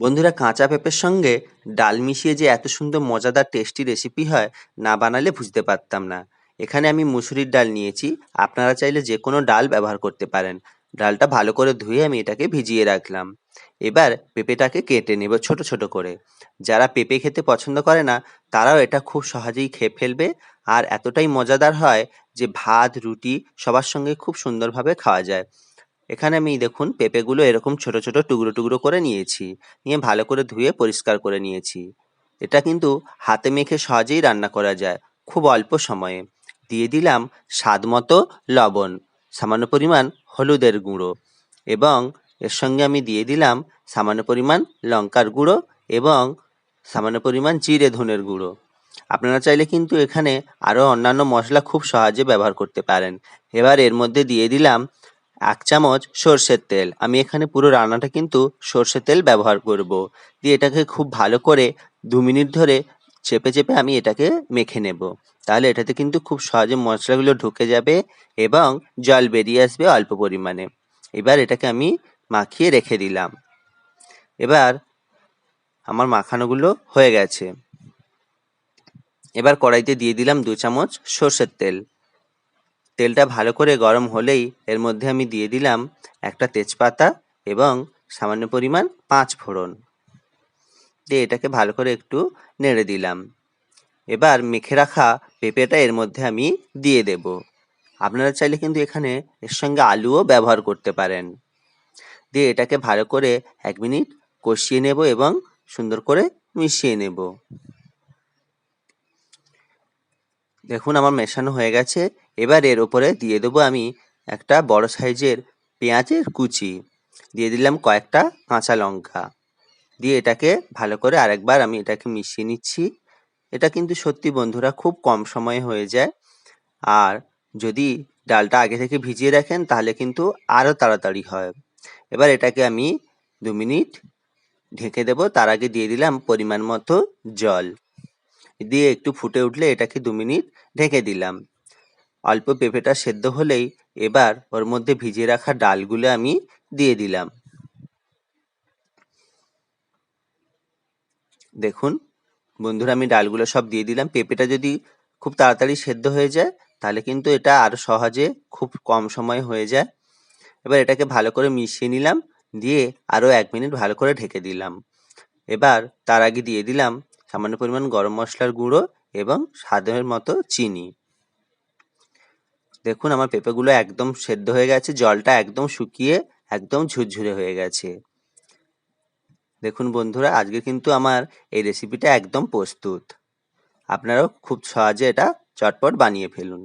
বন্ধুরা কাঁচা পেঁপের সঙ্গে ডাল মিশিয়ে যে এত সুন্দর মজাদার টেস্টি রেসিপি হয়, না বানালে বুঝতে পারতাম না। এখানে আমি মুসুরির ডাল নিয়েছি, আপনারা চাইলে যে কোনো ডাল ব্যবহার করতে পারেন। ডালটা ভালো করে ধুয়ে আমি এটাকে ভিজিয়ে রাখলাম। এবার পেঁপেটাকে কেটে নেব ছোট ছোট করে। যারা পেঁপে খেতে পছন্দ করে না, তারাও এটা খুব সহজেই খেয়ে ফেলবে। আর এতটাই মজাদার হয় যে ভাত, রুটি সবার সঙ্গে খুব সুন্দরভাবে খাওয়া যায়। এখানে আমি দেখুন পেঁপেগুলো এরকম ছোট ছোট টুকরো টুকরো করে নিয়েছি, নিয়ে ভালো করে ধুয়ে পরিষ্কার করে নিয়েছি। এটা কিন্তু হাতে মেখে সহজেই রান্না করা যায়, খুব অল্প সময়ে। দিয়ে দিলাম স্বাদ মতো লবণ, সামান্য পরিমাণ হলুদের গুঁড়ো এবং এর সঙ্গে আমি দিয়ে দিলাম সামান্য পরিমাণ লঙ্কার গুঁড়ো এবং সামান্য পরিমাণ জিরে ধনের গুঁড়ো। আপনারা চাইলে কিন্তু এখানে আরও অন্যান্য মশলা খুব সহজে ব্যবহার করতে পারেন। এবার এর মধ্যে দিয়ে দিলাম এক চামচ সর্ষের তেল। আমি এখানে পুরো রান্নাটা কিন্তু সর্ষের তেল ব্যবহার করব। দিয়ে এটাকে খুব ভালো করে দু মিনিট ধরে চেপে চেপে আমি এটাকে মেখে নেব। তাহলে এটাতে কিন্তু খুব সহজে মশলাগুলো ঢুকে যাবে এবং জল বেরিয়ে আসবে অল্প পরিমাণে। এবার এটাকে আমি মাখিয়ে রেখে দিলাম। এবার আমার মাখানোগুলো হয়ে গেছে। এবার কড়াইতে দিয়ে দিলাম দু চামচ সর্ষের তেল। তেলটা ভালো করে গরম হলেই এর মধ্যে আমি দিয়ে দিলাম একটা তেজপাতা এবং সামান্য পরিমাণ পাঁচ ফোড়ন। দিয়ে এটাকে ভালো করে একটু নেড়ে দিলাম। এবার মেখে রাখা পেঁপেটা এর মধ্যে আমি দিয়ে দেব। আপনারা চাইলে কিন্তু এখানে এর সঙ্গে আলুও ব্যবহার করতে পারেন। দিয়ে এটাকে ভালো করে এক মিনিট কষিয়ে নেব এবং সুন্দর করে মিশিয়ে নেব। দেখুন, আমার মেশানো হয়ে গেছে। এবার এর উপরে দিয়ে দেবো আমি একটা বড় সাইজের পেঁয়াজের কুচি। দিয়ে দিলাম কয়েকটা কাঁচা লঙ্কা। দিয়ে এটাকে ভালো করে আরেকবার আমি এটাকে মিশিয়ে নিচ্ছি। এটা কিন্তু সত্যি, বন্ধুরা, খুব কম সময়ে হয়ে যায়। আর যদি ডালটা আগে থেকে ভিজিয়ে রাখেন, তাহলে কিন্তু আরও তাড়াতাড়ি হয়। এবার এটাকে আমি দু মিনিট ঢেকে দেবো। তার আগে দিয়ে দিলাম পরিমাণ মতো জল। দিয়ে একটু ফুটে উঠলে এটাকে দু মিনিট ঢেকে দিলাম। অল্প পেঁপেটা সেদ্ধ হলেই এবার ওর মধ্যে ভিজিয়ে রাখা ডালগুলো আমি দিয়ে দিলাম। দেখুন, বন্ধুরা, আমি ডালগুলো সব দিয়ে দিলাম। পেঁপেটা যদি খুব তাড়াতাড়ি সেদ্ধ হয়ে যায়, তাহলে কিন্তু এটা আরও সহজে খুব কম সময়ে হয়ে যায়। এবার এটাকে ভালো করে মিশিয়ে নিলাম, দিয়ে আরও এক মিনিট ভালো করে ঢেকে দিলাম। এবার তার আগে দিয়ে দিলাম সামান্য পরিমাণ গরম মশলার গুঁড়ো এবং স্বাদের মতো চিনি। দেখুন, আমার পেঁপেগুলো একদম সেদ্ধ হয়ে গেছে, জলটা একদম শুকিয়ে একদম ঝুরঝুরে হয়ে গেছে। দেখুন বন্ধুরা, আজকে কিন্তু আমার এই রেসিপিটা একদম প্রস্তুত। আপনারাও খুব সহজে এটা চটপট বানিয়ে ফেলুন।